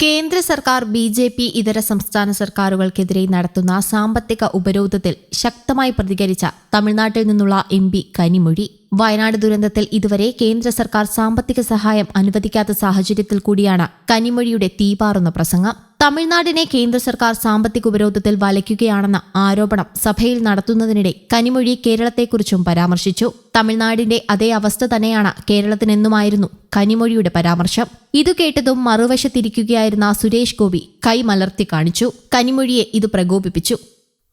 കേന്ദ്ര സർക്കാർ B J P ഇതര സംസ്ഥാന സർക്കാരുകൾക്കെതിരെ നടത്തുന്ന സാമ്പത്തിക ഉപരോധത്തിൽ ശക്തമായി പ്രതികരിച്ച തമിഴ്നാട്ടിൽ നിന്നുള്ള എം പി കനിമൊഴി. വയനാട് ദുരന്തത്തിൽ ഇതുവരെ കേന്ദ്ര സർക്കാർ സാമ്പത്തിക സഹായം അനുവദിക്കാത്ത സാഹചര്യത്തിൽ കൂടിയാണ് കനിമൊഴിയുടെ തീപാറുന്ന പ്രസംഗം. തമിഴ്നാടിനെ കേന്ദ്ര സർക്കാർ സാമ്പത്തിക ഉപരോധത്തിൽ വലയ്ക്കുകയാണെന്ന ആരോപണം സഭയിൽ നടത്തുന്നതിനിടെ കനിമൊഴി കേരളത്തെക്കുറിച്ചും പരാമർശിച്ചു. തമിഴ്നാടിന്റെ അതേ അവസ്ഥ തന്നെയാണ് കേരളത്തിനെന്നുമായിരുന്നു കനിമൊഴിയുടെ പരാമർശം. ഇതു കേട്ടതും മറുവശത്തിരിക്കുകയായിരുന്ന സുരേഷ് ഗോപി കൈമലർത്തി കാണിച്ചു. കനിമൊഴിയെ ഇത് പ്രകോപിപ്പിച്ചു.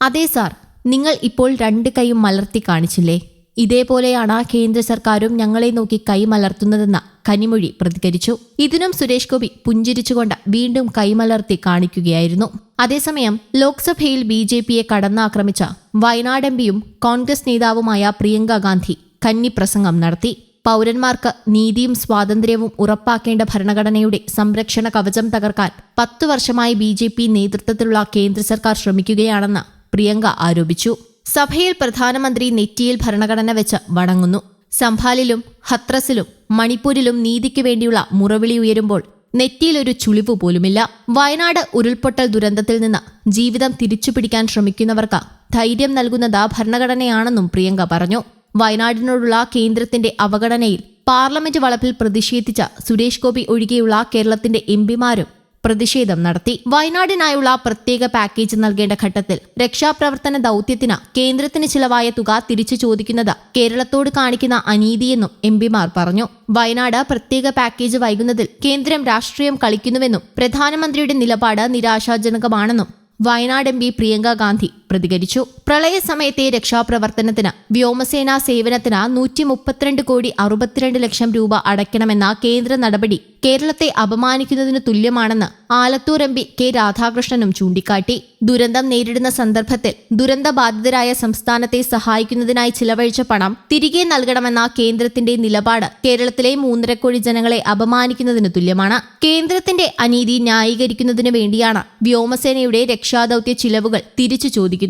അതേ സാർ നിങ്ങൾ ഇപ്പോൾ രണ്ട് കൈയും മലർത്തി കാണിച്ചില്ലേ? ഇതേപോലെയാണ് കേന്ദ്ര സർക്കാരും ഞങ്ങളെ നോക്കി കൈമലർത്തുന്നതെന്ന് കനിമൊഴി പ്രതികരിച്ചു. ഇതിനും സുരേഷ് ഗോപി പുഞ്ചിരിച്ചുകൊണ്ട് വീണ്ടും കൈമലർത്തി കാണിക്കുകയായിരുന്നു. അതേസമയം ലോക്സഭയിൽ ബി ജെ പിയെ കടന്നാക്രമിച്ച വയനാട് എംപിയും കോൺഗ്രസ് നേതാവുമായ പ്രിയങ്ക ഗാന്ധി കന്നിപ്രസംഗം നടത്തി. പൗരന്മാർക്ക് നീതിയും സ്വാതന്ത്ര്യവും ഉറപ്പാക്കേണ്ട ഭരണഘടനയുടെ സംരക്ഷണ കവചം തകർക്കാൻ പത്തു വർഷമായി ബി നേതൃത്വത്തിലുള്ള കേന്ദ്ര സർക്കാർ ശ്രമിക്കുകയാണെന്ന് പ്രിയങ്ക ആരോപിച്ചു. സഭയിൽ പ്രധാനമന്ത്രി നെറ്റിയിൽ ഭരണഘടന വെച്ച് വണങ്ങുന്നു. സംഭാലിലും ഹത്രസിലും മണിപ്പൂരിലും നീതിക്ക് വേണ്ടിയുള്ള മുറവിളി ഉയരുമ്പോൾ നെറ്റിയിലൊരു ചുളിവ് പോലുമില്ല. വയനാട് ഉരുൾപൊട്ടൽ ദുരന്തത്തിൽ നിന്ന് ജീവിതം തിരിച്ചുപിടിക്കാൻ ശ്രമിക്കുന്നവർക്ക് ധൈര്യം നൽകുന്നത് ഭരണഘടനയാണെന്നും പ്രിയങ്ക പറഞ്ഞു. വയനാടിനോടുള്ള കേന്ദ്രത്തിന്റെ അവഗണനയിൽ പാർലമെന്റ് വളപ്പിൽ പ്രതിഷേധിച്ച സുരേഷ് ഗോപി ഒഴികെയുള്ള കേരളത്തിന്റെ എംപിമാരും പ്രതിഷേധം നടത്തി. വയനാടിനായുള്ള പ്രത്യേക പാക്കേജ് നൽകേണ്ട ഘട്ടത്തിൽ രക്ഷാപ്രവർത്തന ദൗത്യത്തിന് കേന്ദ്രത്തിന് ചിലവായ തുക തിരിച്ചു ചോദിക്കുന്നത് കേരളത്തോട് കാണിക്കുന്ന അനീതിയെന്നും എം പിമാർ പറഞ്ഞു. വയനാട് പ്രത്യേക പാക്കേജ് വൈകുന്നതിൽ കേന്ദ്രം രാഷ്ട്രീയം കളിക്കുന്നുവെന്നും പ്രധാനമന്ത്രിയുടെ നിലപാട് നിരാശാജനകമാണെന്നും വയനാട് എം പി പ്രിയങ്ക ഗാന്ധി പ്രതികരിച്ചു. പ്രളയ സമയത്തെ രക്ഷാപ്രവർത്തനത്തിന് വ്യോമസേനാ സേവനത്തിന് നൂറ്റി മുപ്പത്തിരണ്ട് കോടി അറുപത്തിരണ്ട് ലക്ഷം രൂപ അടയ്ക്കണമെന്ന കേന്ദ്ര നടപടി കേരളത്തെ അപമാനിക്കുന്നതിന് തുല്യമാണെന്ന് ആലത്തൂർ എം പി കെ രാധാകൃഷ്ണനും ചൂണ്ടിക്കാട്ടി. ദുരന്തം നേരിടുന്ന സന്ദർഭത്തിൽ ദുരന്തബാധിതരായ സംസ്ഥാനത്തെ സഹായിക്കുന്നതിനായി ചിലവഴിച്ച പണം തിരികെ നൽകണമെന്ന കേന്ദ്രത്തിന്റെ നിലപാട് കേരളത്തിലെ മൂന്നര കോടി ജനങ്ങളെ അപമാനിക്കുന്നതിന് തുല്യമാണ്. കേന്ദ്രത്തിന്റെ അനീതി ന്യായീകരിക്കുന്നതിനു വേണ്ടിയാണ് വ്യോമസേനയുടെ രക്ഷാദൌത്യ ചിലവുകൾ തിരിച്ചു ചോദിക്കുന്നത്.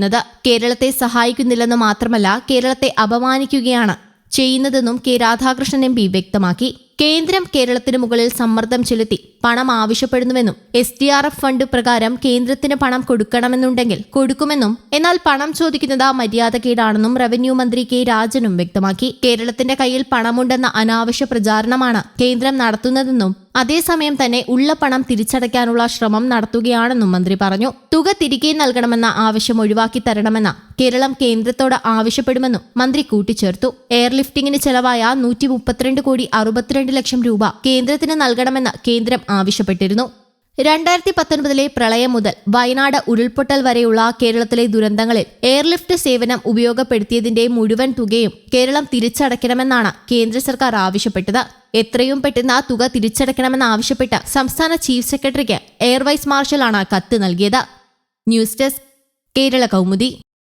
കേരളത്തെ സഹായിക്കുന്നില്ലെന്ന് മാത്രമല്ല കേരളത്തെ അപമാനിക്കുകയാണ് ചെയ്യുന്നതെന്നും കെ രാധാകൃഷ്ണൻ എം വ്യക്തമാക്കി. കേന്ദ്രം കേരളത്തിന് മുകളിൽ സമ്മർദ്ദം ചെലുത്തി പണം ആവശ്യപ്പെടുന്നുവെന്നും S D R F fund പ്രകാരം കേന്ദ്രത്തിന് പണം കൊടുക്കണമെന്നുണ്ടെങ്കിൽ കൊടുക്കുമെന്നും എന്നാൽ പണം ചോദിക്കുന്നത് മര്യാദക്കേടാണെന്നും റവന്യൂ മന്ത്രി കെ രാജനും വ്യക്തമാക്കി. കേരളത്തിന്റെ കയ്യിൽ പണമുണ്ടെന്ന അനാവശ്യ പ്രചാരണമാണ് കേന്ദ്രം നടത്തുന്നതെന്നും അതേസമയം തന്നെ ഉള്ള പണം തിരിച്ചടയ്ക്കാനുള്ള ശ്രമം നടത്തുകയാണെന്നും മന്ത്രി പറഞ്ഞു. തുക തിരികെ നൽകണമെന്ന ആവശ്യം ഒഴിവാക്കി തരണമെന്ന കേരളം കേന്ദ്രത്തോട് ആവശ്യപ്പെടുമെന്നും മന്ത്രി കൂട്ടിച്ചേർത്തു. എയർലിഫ്റ്റിംഗിന് ചെലവായ നൂറ്റി മുപ്പത്തിരണ്ട് കോടി അറുപത്തിരണ്ട് ലക്ഷം രൂപ കേന്ദ്രത്തിന് നൽകണമെന്ന് കേന്ദ്രം ആവശ്യപ്പെട്ടിരുന്നു. രണ്ടായിരത്തി പത്തൊൻപതിലെ പ്രളയം മുതൽ വയനാട് ഉരുൾപൊട്ടൽ വരെയുള്ള കേരളത്തിലെ ദുരന്തങ്ങളിൽ എയർലിഫ്റ്റ് സേവനം ഉപയോഗപ്പെടുത്തിയതിന്റെ മുഴുവൻ തുകയും കേരളം തിരിച്ചടയ്ക്കണമെന്നാണ് കേന്ദ്ര സർക്കാർ ആവശ്യപ്പെട്ടത്. എത്രയും പെട്ടെന്ന് ആ തുക തിരിച്ചടയ്ക്കണമെന്നാവശ്യപ്പെട്ട് സംസ്ഥാന ചീഫ് സെക്രട്ടറിക്ക് എയർവൈസ് മാർഷലാണ് കത്ത് നൽകിയത്. News desk Kerala Kaumudi.